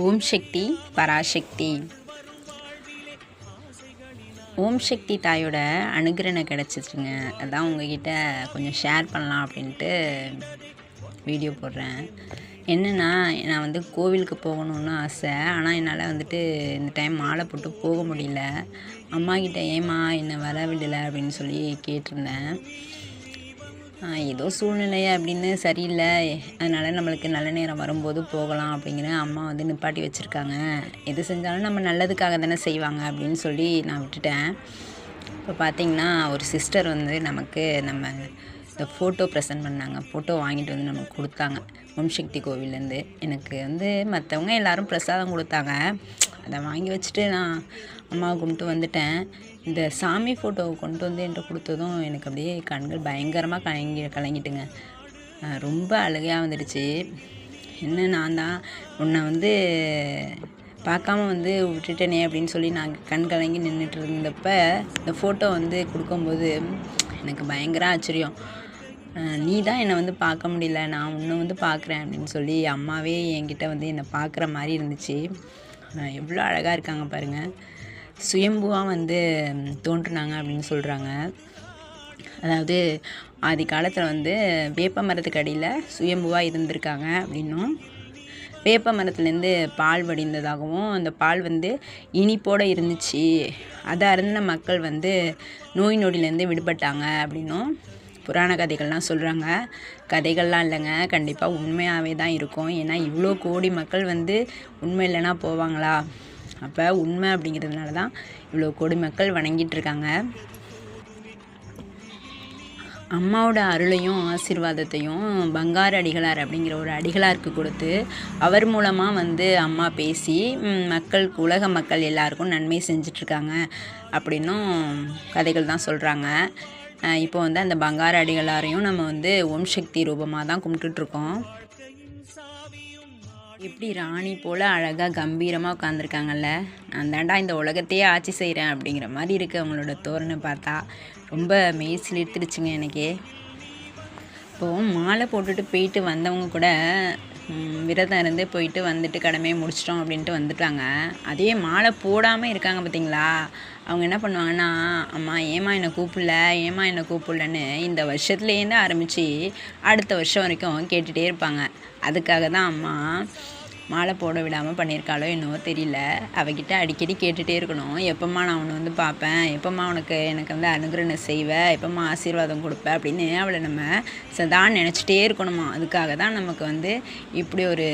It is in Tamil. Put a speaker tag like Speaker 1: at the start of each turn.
Speaker 1: ஓம் சக்தி பராசக்தி. ஓம் சக்தி தாயோட அனுகிரணம் கிடச்சிச்சுங்க. அதான் உங்ககிட்ட கொஞ்சம் ஷேர் பண்ணலாம் அப்படின்ட்டு வீடியோ போடுறேன். என்னென்னா நான் வந்து கோவிலுக்கு போகணுன்னு ஆசை. ஆனால் என்னால் வந்துட்டு இந்த டைம் மாலை போட்டு போக முடியல. அம்மா கிட்ட ஏம்மா என்னை வர விடலை அப்படின்னு சொல்லி கேட்டிருந்தேன். ஏதோ சூழ்நிலை அப்படின்னு சரியில்லை. அதனால் நம்மளுக்கு நல்ல நேரம் வரும்போது போகலாம் அப்படிங்கிற அம்மா வந்து நிப்பாட்டி வச்சுருக்காங்க. எது செஞ்சாலும் நம்ம நல்லதுக்காக தானே செய்வாங்க அப்படின்னு சொல்லி நான் விட்டுட்டேன். இப்போ பார்த்தீங்கன்னா ஒரு சிஸ்டர் வந்து நமக்கு நம்ம இந்த ஃபோட்டோ ப்ரெசென்ட் பண்ணாங்க. ஃபோட்டோ வாங்கிட்டு வந்து நமக்கு கொடுத்தாங்க. ஓம் சக்தி கோவிலேருந்து எனக்கு வந்து மற்றவங்க எல்லோரும் பிரசாதம் கொடுத்தாங்க. அதை வாங்கி வச்சுட்டு நான் அம்மாவை கும்பிட்டு வந்துட்டேன். இந்த சாமி ஃபோட்டோவை கொண்டு வந்து என்கிட்ட கொடுத்ததும் எனக்கு அப்படியே கண்கள் பயங்கரமாக கலங்கி கலங்கிட்டுங்க. ரொம்ப அழகையாக வந்துடுச்சு. என்ன நான் தான் உன்னை வந்து பார்க்காம வந்து விட்டுட்டேனே அப்படின்னு சொல்லி நான் கண் கலங்கி நின்றுட்டு இருந்தப்ப இந்த ஃபோட்டோ வந்து கொடுக்கும்போது எனக்கு பயங்கர ஆச்சரியம். நீ தான் என்னை வந்து பார்க்க முடியல. நான் உன்னை வந்து பார்க்குறேன் அப்படின்னு சொல்லி அம்மாவே என்கிட்ட வந்து என்னை பார்க்குற மாதிரி இருந்துச்சு. எவ்வளோ அழகாக இருக்காங்க பாருங்கள் சுயம்புவாக வந்து தோன்றுனாங்க அப்படின்னு சொல்கிறாங்க அதாவது ஆதி காலத்தில் வந்து வேப்ப மரத்துக்கு அடியில் சுயம்புவாக இருந்திருக்காங்க அப்படின்னும். வேப்ப மரத்துலேருந்து பால் வடிந்ததாகவும் அந்த பால் வந்து இனிப்போடு இருந்துச்சு. அதை அருந்த மக்கள் வந்து நோய் நொடியிலேருந்து விடுபட்டாங்க அப்படின்னும். புராண கதைகள்லாம் சொல்கிறாங்க கதைகள்லாம் இல்லைங்க. கண்டிப்பாக உண்மையாகவே தான் இருக்கும். ஏன்னா இவ்வளோ கோடி மக்கள் வந்து உண்மை இல்லைன்னா போவாங்களா? அப்போ உண்மை அப்படிங்கிறதுனால தான் இவ்வளோ கோடி மக்கள் வணங்கிட்டு இருக்காங்க. அம்மாவோட அருளையும் ஆசிர்வாதத்தையும் பங்காரு அடிகளார் அப்படிங்கிற ஒரு அடிகளாருக்கு கொடுத்து அவர் மூலமாக வந்து அம்மா பேசி மக்கள் மக்களுக்கு உலக மக்கள் எல்லாருக்கும் நன்மை செஞ்சிட்ருக்காங்க அப்படின்னும் கதைகள் தான் சொல்கிறாங்க இப்போ வந்து அந்த பங்காரு அடிகளாரையும் நம்ம வந்து ஓம் சக்தி ரூபமாக தான் கும்பிட்டுட்ருக்கோம். எப்படி ராணி போல் அழகாக கம்பீரமாக உட்காந்துருக்காங்கல்ல நான் தாண்டா இந்த உலகத்தையே ஆட்சி செய்கிறேன் அப்படிங்கிற மாதிரி இருக்குது அவங்களோட தோரணை பார்த்தா. ரொம்ப மெய் சிலிர்த்துடுச்சுங்க எனக்கே. இப்போது மாலை போட்டுட்டு போயிட்டு வந்தவங்க கூட விரதம் இருந்து போயிட்டு வந்துட்டு கடமையை முடிச்சிட்டோம் அப்படின்ட்டு வந்துட்டாங்க. அதே மாலை போடாமல் இருக்காங்க பார்த்தீங்களா அவங்க என்ன பண்ணுவாங்கன்னா அம்மா ஏமா என்னை கூப்பிடல? ஏமா என்னை கூப்பிடலன்னு இந்த வருஷத்துலேருந்து ஆரம்பித்து அடுத்த வருஷம் வரைக்கும் கேட்டுகிட்டே இருப்பாங்க. அதுக்காக தான் அம்மா மாலை போட விடாமல் பண்ணியிருக்காளோ என்னவோ தெரியல. அவகிட்ட அடிக்கடி கேட்டுகிட்டே இருக்கணும். எப்போம்மா நான் அவனை வந்து பார்ப்பேன்? எப்போம்மா உனக்கு எனக்கு வந்து அனுகிரகம் செய்வேன் எப்போம்மா ஆசீர்வாதம் கொடுப்பேன் அப்படின்னு அவளை நம்ம சதா நினச்சிட்டே இருக்கணுமா? அதுக்காக தான் நமக்கு வந்து இப்படி ஒரு